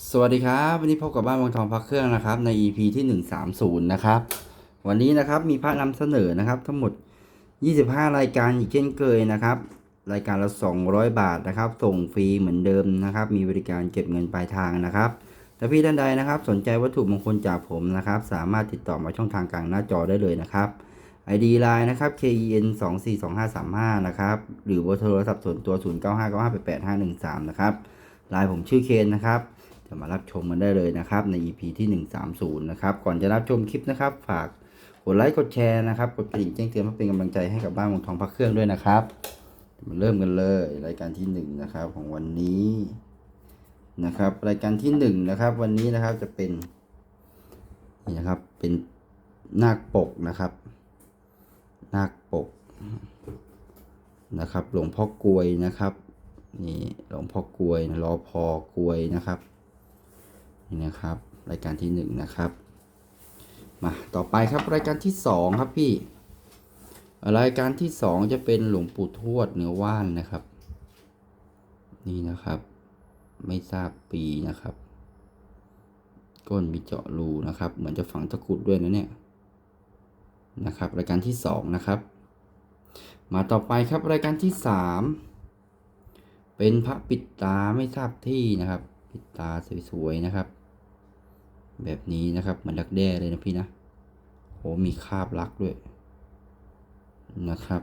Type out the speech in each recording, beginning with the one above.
สวัสดีครับ วันนี้พบกับบ้านวังทองพักเครื่องนะครับ ใน EP ที่ 130 นะครับ วันนี้นะครับมีพระนำเสนอนะครับ ทั้งหมด 25 รายการอีกเช่นเคยนะครับ รายการละ 200 บาทนะครับ ส่งฟรีเหมือนเดิมนะครับ มีบริการเก็บเงินปลายทางนะครับถ้าพี่ท่านใดนะครับ สนใจวัตถุมงคลจากผมนะครับ สามารถติดต่อมาช่องทางกลางหน้าจอได้เลยนะครับ ID Line นะครับ KEN 2 4 2 5 3 5นะครับ หรือว่าโทรศัพท์ส่วนตัว 0 9 5 9 5 8 8 5 1 3 นะครับไลน์ผมชื่อเคนนะครับ จะมารับชมกันได้เลยนะครับ ใน EP ที่ 130 นะครับ ก่อนจะรับชมคลิปนะครับ ฝากกดไลค์กดแชร์นะครับกดกระดิ่งแจ้งเตือนเพื่อเป็นกำลังใจให้กับบ้านวงทองพักเครื่องด้วยนะครับมาเริ่มกันเลยรายการที่1นะครับของวันนี้นะครับ รายการที่1นะครับ วันนี้นะครับจะเป็นนี่นะครับเป็นนาคปกนะครับ นาคปกนะครับ หลวงพ่อกลวยนะครับนี่หลวงพ่อกลวยรอพอกลวยนะครับ นี่นะครับ รายการที่หนึ่งนะครับ มาต่อไปครับรายการที่สองครับพี่ รายการที่สองจะเป็นหลวงปู่ทวดเนื้อว่านนะครับ นี่นะครับ ไม่ทราบปีนะครับ ก้นมีเจาะรูนะครับ เหมือนจะฝังตะกรุดด้วยนะเนี่ยนะครับ รายการที่สองนะครับ มาต่อไปครับรายการที่สามเป็นพระปิดตาไม่ทราบที่นะครับ ปิดตาสวยๆนะครับ แบบนี้นะครับเหมือนดักแด้เลยนะพี่นะโหมีคาบลักด้วยนะครับ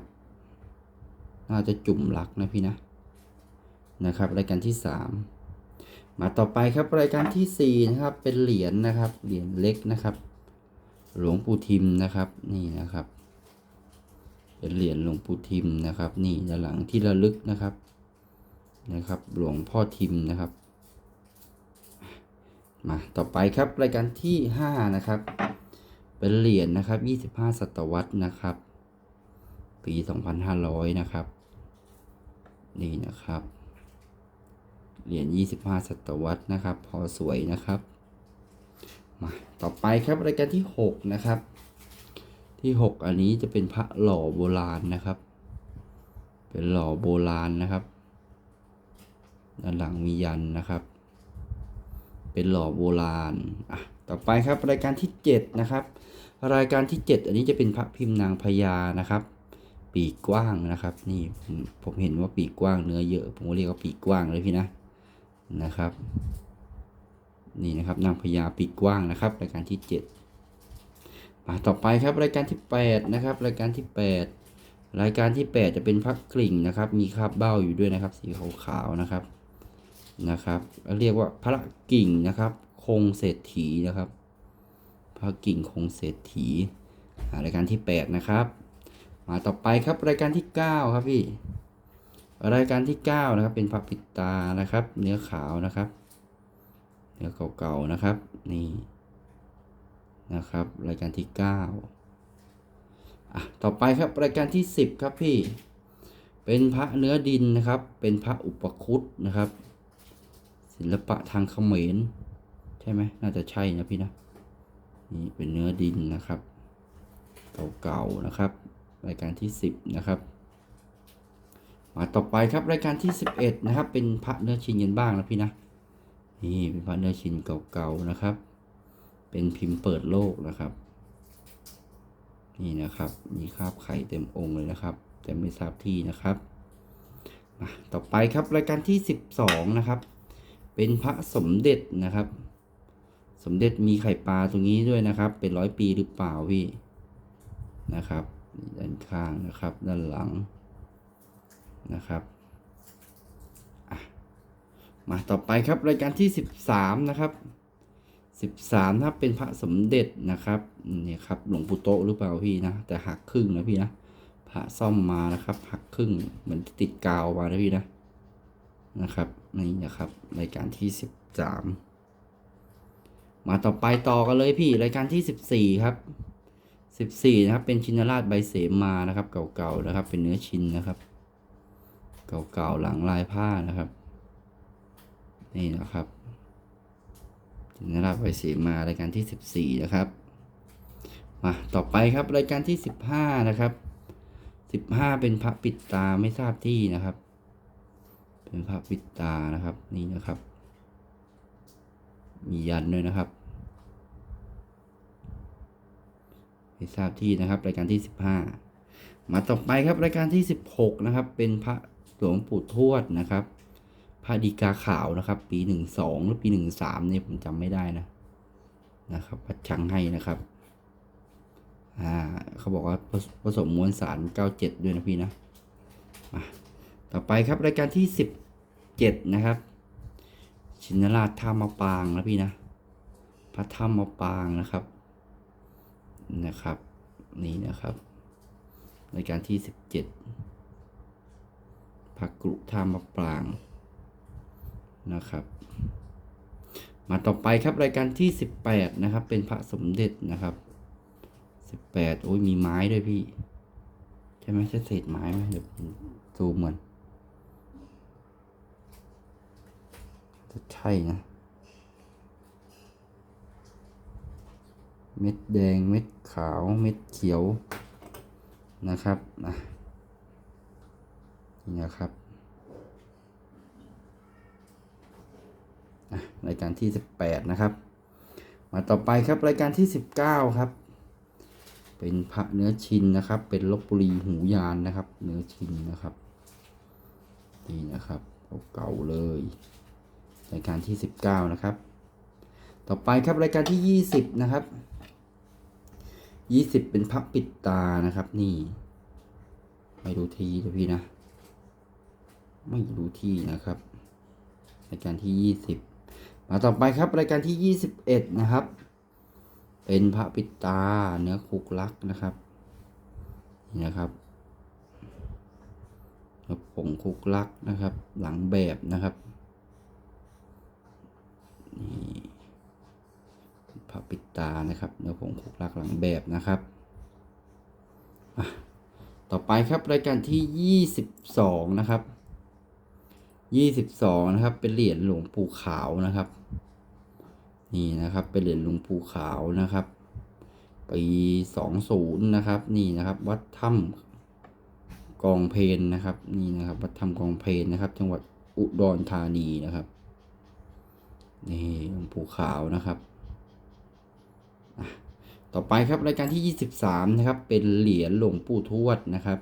น่าจะจุ่มลักนะพี่นะนะครับ รายการที่สามมาต่อไปครับรายการที่สี่นะครับเป็นเหรียญนะครับ เหรียญเล็กนะครับ หลวงปู่ทิมนะครับนี่นะครับ เป็นเหรียญหลวงปู่ทิมนะครับ นี่ด้านหลังที่ระลึกนะครับนะครับ หลวงพ่อทิมนะครับ มาต่อไปครับรายการที่ห้านะครับ เป็นเหรียญนะครับยี่สิบห้าศตวรรษนะครับ ปีสองพันห้าร้อยนะครับ นี่นะครับ เหรียญยี่สิบห้าศตวรรษนะครับ พอสวยนะครับ มาต่อไปครับรายการที่หกนะครับ ที่หกอันนี้จะเป็นพระหล่อโบราณนะครับ เป็นหล่อโบราณนะครับ ด้านหลังมียันนะครับ เป็นหล่อโบราณอะต่อไปครับรายการที่ 7 นะครับ รายการที่ 7 อันนี้จะเป็นพระพิมพ์นางพญานะครับ ปีกกว้างนะครับ นี่ผมเห็นว่าปีกกว้างเนื้อเยอะ ผมก็เรียกว่าปีกกว้างเลยพี่นะนะครับ นี่นะครับนางพญาปีกกว้างนะครับ รายการที่ 7 มาต่อไปครับรายการที่ 8 นะครับ รายการที่ 8 รายการที่ 8 จะเป็นพระกลิ่งนะครับ มีคราบเบ้าอยู่ด้วยนะครับ สีขาวๆนะครับ นะครับ เรียกว่าพระกิ่งนะครับคงเศรษฐีนะครับ พระกิ่งคงเศรษฐีรายการที่แปดนะครับ มาต่อไปครับรายการที่เก้าครับพี่ รายการที่เก้านะครับ เป็นพระปิตานะครับ เนื้อขาวนะครับ เนื้อเก่าๆนะครับนี่นะครับ รายการที่เก้าอะต่อไปครับรายการที่สิบครับพี่ เป็นพระเนื้อดินนะครับ เป็นพระอุปคุตนะครับ ศิลปะทางเขมรใช่ไหมน่าจะใช่นะพี่นะนี่เป็นเนื้อดินนะครับเก่าๆนะครับรายการที่สิบนะครับ มาต่อไปครับรายการที่สิบเอ็ดนะครับ เป็นพระเนื้อชินกันบ้างนะพี่นะนี่เป็นพระเนื้อชินเก่าๆนะครับ เป็นพิมพ์เปิดโลกนะครับ นี่นะครับมีคราบไข่เต็มองค์เลยนะครับ แต่ไม่ทราบที่นะครับมาต่อไปครับรายการที่สิบสองนะครับ เป็นพระสมเด็จนะครับ สมเด็จมีไข่ปลาตรงนี้ด้วยนะครับ เป็นร้อยปีหรือเปล่าพี่นะครับ ด้านข้างนะครับ ด้านหลังนะครับมาต่อไปครับรายการที่สิบสามนะครับสิบสามครับเป็นพระสมเด็จนะครับนี่ครับหลวงปู่โตหรือเปล่าพี่นะแต่หักครึ่งนะพี่นะพระซ่อมมานะครับ หักครึ่งเหมือนติดกาวมานะพี่นะ นะครับนี่นะครับรายการที่สิบสามมาต่อไปต่อกันเลยพี่รายการที่สิบสี่ครับสิบสี่นะครับ เป็นชินราชใบเสมานะครับ เก่าๆนะครับ เป็นเนื้อชินนะครับ เก่าๆหลังลายผ้านะครับ นี่นะครับชินราชใบเสมารายการที่สิบสี่นะครับมาต่อไปครับรายการที่สิบห้านะครับสิบห้าเป็นพระปิดตาไม่ทราบที่นะครับ เป็นพระปิดตานะครับ นี่นะครับ มียันด้วยนะครับให้ทราบที่นะครับ รายการที่สิบห้ามาต่อไปครับรายการที่สิบหกนะครับ เป็นพระหลวงปู่ทวดนะครับพระดีกาขาวนะครับ ปีหนึ่งสองหรือปีหนึ่งสามเนี่ยผมจำไม่ได้นะนะครับวัดชังให้นะครับอ่าเขาบอกว่าผสผสมมวลสารเก้าเจ็ดด้วยนะพี่นะมา ต่อไปครับรายการที่สิบเจ็ดนะครับ ชินราชท่ามะปางนะพี่นะ พระถ้ำมะปางนะครับ นะครับ นี่นะครับ รายการที่สิบเจ็ดพระกรุท่ามะปรางนะครับ มาต่อไปครับรายการที่สิบแปดนะครับ เป็นพระสมเด็จนะครับสิบแปดโอ้ยมีไม้ด้วยพี่ ใช่ไหมใช่เศษไม้ไหมเดี๋ยวผมซูมมัน จะใช่นะ เม็ดแดงเม็ดขาวเม็ดเขียวนะครับนะนี่นะครับอะรายการที่สิบแปดนะครับ มาต่อไปครับรายการที่สิบเก้าครับ เป็นพระเนื้อชินนะครับ เป็นลบบุรีหูยานนะครับ เนื้อชินนะครับนี่นะครับเก่าๆเลย รายการที่สิบเก้านะครับ ต่อไปครับรายการที่ยี่สิบนะครับยี่สิบเป็นพับปิดตานะครับ นี่ ไม่ดูทีนะพี่นะ ไม่ดูที่นะครับ รายการที่ยี่สิบมาต่อไปครับรายการที่ยี่สิบเอ็ดนะครับ เป็นพระปิดตาเนื้อคุกลักนะครับ นี่นะครับผงคุกลักนะครับ หลังแบบนะครับนี่พระปิด ตานะครับเนื้อผงคุกลักหลังแบบนะครับต่อไปครับรายการที่ยี่สิบสองนะครับยี่สิบสองนะครับ เป็นเหรียญหลวงปู่ขาวนะครับ นี่นะครับ เป็นเหรียญหลวงปู่ขาวนะครับ ปีสองศูนย์นะครับ นี่นะครับ วัดถ้ำกองเพนนะครับ นี่นะครับ วัดถ้ำกองเพนนะครับ จังหวัดอุดรธานีนะครับ นี่หลวงปู่ขาวนะครับ ต่อไปครับรายการที่ยี่สิบสามนะครับ เป็นเหรียญหลวงปู่ทวดนะครับ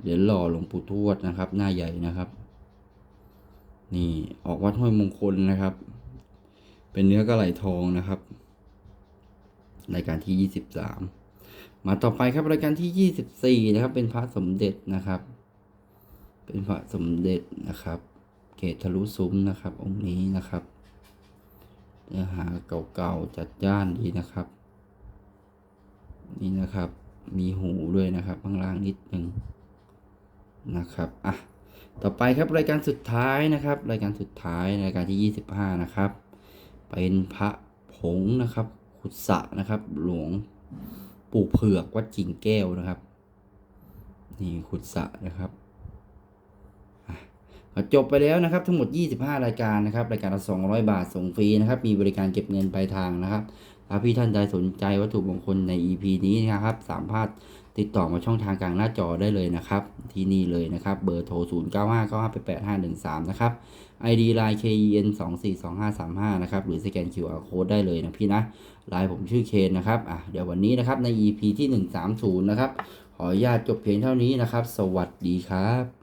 เหรียญหล่อหลวงปู่ทวดนะครับ หน้าใหญ่นะครับ นี่ออกวัดห้วยมงคลนะครับ เป็นเนื้อกระไหลทองนะครับ รายการที่ยี่สิบสามมาต่อไปครับรายการที่ยี่สิบสี่นะครับ เป็นพระสมเด็จนะครับ เป็นพระสมเด็จนะครับ เกตทะลุซุ้มนะครับ องค์นี้นะครับเนื้อหาเก่าๆจัดจ้านดีนะครับ นี่นะครับ มีหูด้วยนะครับข้างล่างนิดหนึ่งนะครับอะต่อไปครับรายการสุดท้ายนะครับ รายการสุดท้ายรายการที่ 25 นะครับ เป็นพระผงนะครับขุดสะนะครับ หลวงปู่เผือกวัดกิ่งแก้วนะครับ นี่ขุดสะนะครับอะจบไปแล้วนะครับทั้งหมด 25 รายการนะครับ รายการละ200 บาทส่งฟรีนะครับ มีบริการเก็บเงินปลายทางนะครับ ถ้าพี่ท่านใดสนใจวัตถุมงคลใน EP นี้นะครับสามารถติดต่อมาช่องทางกลางหน้าจอได้เลยนะครับ ที่นี่เลยนะครับเบอร์โทร 0 9 5 9 5 8 8 5 1 3 นะครับ ID Line KEN 2 4 2 5 3 5 นะครับ หรือสแกน QR Code ได้เลยนะพี่นะไลน์ผมชื่อเคนนะครับอะเดี๋ยววันนี้นะครับใน EP ที่ 130 นะครับ ขออนุญาตจบเพียงเท่านี้นะครับ สวัสดีครับ